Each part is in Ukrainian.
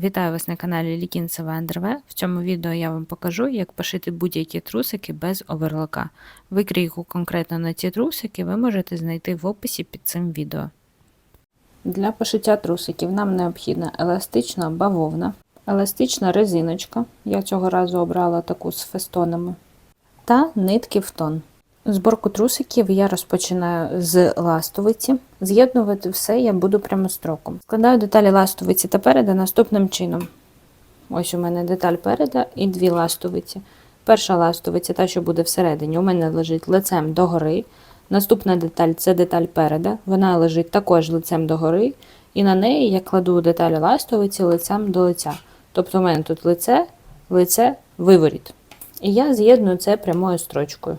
Вітаю вас на каналі Лікінцева Андерве. В цьому відео я вам покажу, як пошити будь-які трусики без оверлока. Викрійку конкретно на ці трусики ви можете знайти в описі під цим відео. Для пошиття трусиків нам необхідна еластична бавовна, еластична резиночка, я цього разу обрала таку з фестонами, та нитки в тон. Зборку трусиків я розпочинаю з ластовиці. З'єднувати все я буду прямостроком. Складаю деталі ластовиці та переда наступним чином. Ось у мене деталь переда і дві ластовиці. Перша ластовиця, та, що буде всередині, у мене лежить лицем догори. Наступна деталь це деталь переда. Вона лежить також лицем догори. І на неї я кладу деталі ластовиці лицем до лиця. Тобто у мене тут лице, лице, виворіт. І я з'єдную це прямою строчкою.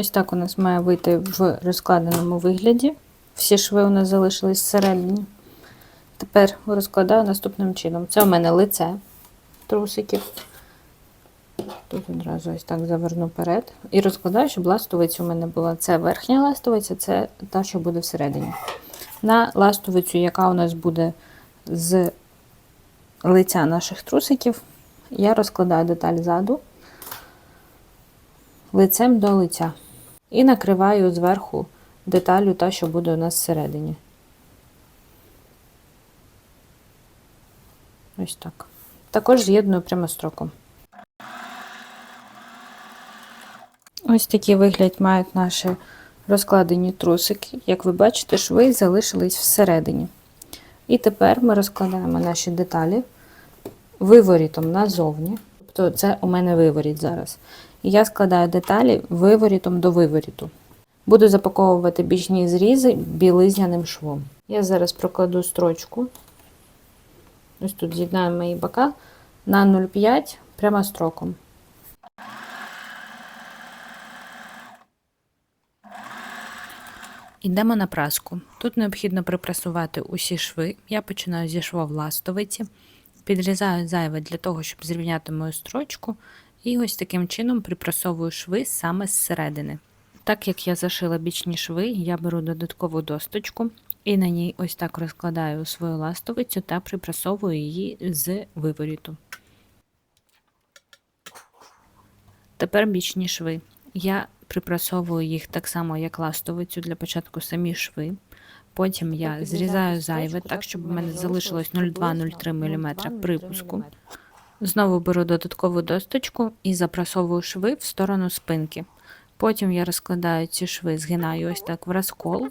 Ось так у нас має вийти в розкладеному вигляді. Всі шви у нас залишились всередині. Тепер розкладаю наступним чином. Це у мене лице трусиків. Тут одразу ось так заверну вперед. І розкладаю, щоб ластовиця у мене була. Це верхня ластовиця, це та, що буде всередині. На ластовицю, яка у нас буде з лиця наших трусиків, я розкладаю деталь ззаду лицем до лиця. І накриваю зверху деталю та, що буде у нас всередині. Ось так. Також з'єдную прямостроком. Ось такий вигляд мають наші розкладені трусики. Як ви бачите, шви залишились всередині. І тепер ми розкладаємо наші деталі виворітом назовні. Тобто це у мене виворіт зараз. І я складаю деталі виворітом до виворіту. Буду запаковувати бічні зрізи білизняним швом. Я зараз прокладу строчку. Ось тут з'єднаю мої бока на 0,5 прямо строком. Йдемо на праску. Тут необхідно припрасувати усі шви. Я починаю зі швов ластовиці, підрізаю зайве для того, щоб зрівняти мою строчку. І ось таким чином припрасовую шви саме зсередини. Так як я зашила бічні шви, я беру додаткову досточку і на ній ось так розкладаю свою ластовицю та припрасовую її з виворіту. Тепер бічні шви. Я припрасовую їх так само, як ластовицю для початку самі шви. Потім я зрізаю зайве так, щоб у мене залишилось 0,2-0,3 мм припуску. Знову беру додаткову досточку і запрасовую шви в сторону спинки. Потім я розкладаю ці шви, згинаю ось так в розкол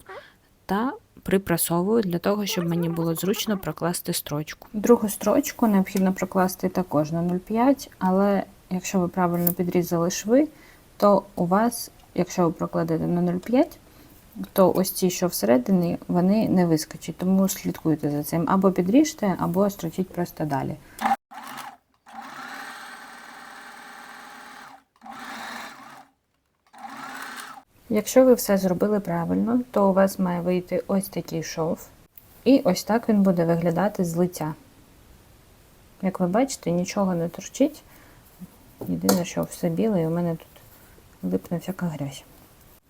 та припрасовую для того, щоб мені було зручно прокласти строчку. Другу строчку необхідно прокласти також на 0,5, але якщо ви правильно підрізали шви, то у вас, якщо ви прокладете на 0,5, то ось ці, що всередині, вони не вискочать, тому слідкуйте за цим. Або підріжте, або строчіть просто далі. Якщо ви все зробили правильно, то у вас має вийти ось такий шов. І ось так він буде виглядати з лиця. Як ви бачите, нічого не торчить. Єдине, що все біле, і у мене тут липне всяка грязь.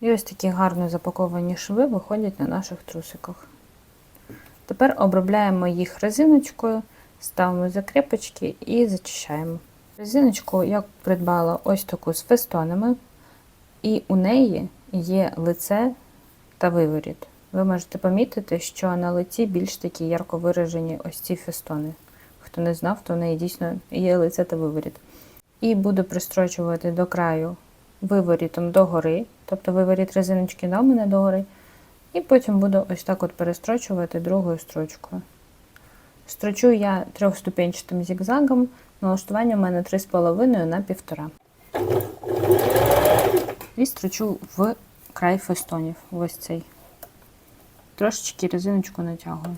І ось такі гарно запаковані шви виходять на наших трусиках. Тепер обробляємо їх резиночкою, ставимо закріпочки і зачищаємо. Резиночку я придбала ось таку з фестонами, і у неї є лице та виворіт. Ви можете помітити, що на лиці більш такі ярко виражені ось ці фестони. Хто не знав, то в неї дійсно є лице та виворіт. І буду пристрочувати до краю виворітом догори, тобто виворіт резиночки дав мене догори. І потім буду ось так от перестрочувати другою строчкою. Строчу я трьохступенчатим зігзагом, налаштування в мене 3,5 на 1,5. І строчу в край фестонів. Ось цей. Трошечки резиночку натягую.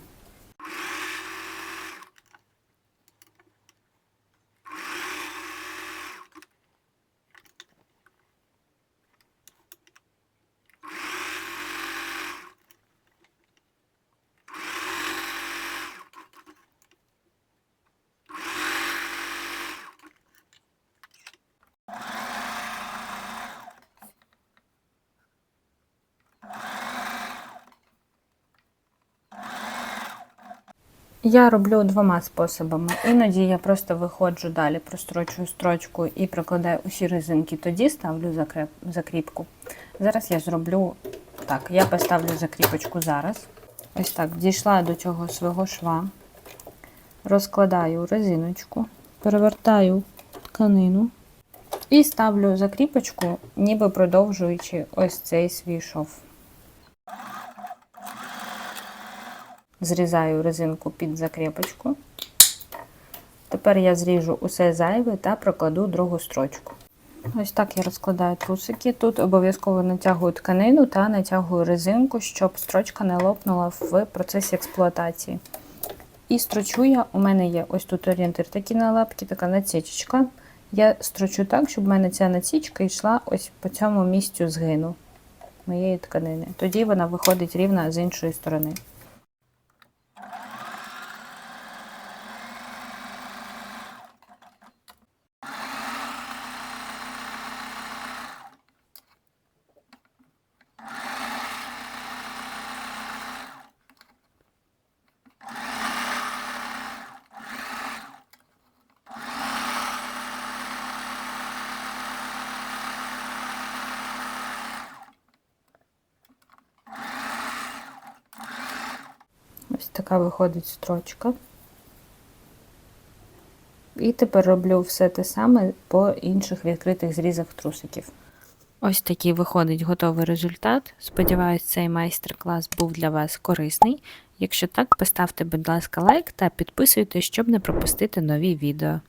Я роблю двома способами. Іноді я просто виходжу далі, прострочую строчку і прокладаю усі резинки, тоді ставлю закріпку. Зараз я зроблю так, я поставлю закріпочку зараз. Ось так, дійшла до цього свого шва, розкладаю резиночку, перевертаю тканину і ставлю закріпочку, ніби продовжуючи ось цей свій шов. Зрізаю резинку під закріпочку. Тепер я зріжу усе зайве та прокладу другу строчку. Ось так я розкладаю трусики. Тут обов'язково натягую тканину та натягую резинку, щоб строчка не лопнула в процесі експлуатації. І строчу я, у мене є ось тут орієнтир такий на лапки, така насічечка. Я строчу так, щоб в мене ця насічка йшла ось по цьому місцю згину моєї тканини. Тоді вона виходить рівна з іншої сторони. Ось така виходить строчка. І тепер роблю все те саме по інших відкритих зрізах трусиків. Ось такий виходить готовий результат. Сподіваюсь, цей майстер-клас був для вас корисний. Якщо так, поставте, будь ласка, лайк та підписуйтесь, щоб не пропустити нові відео.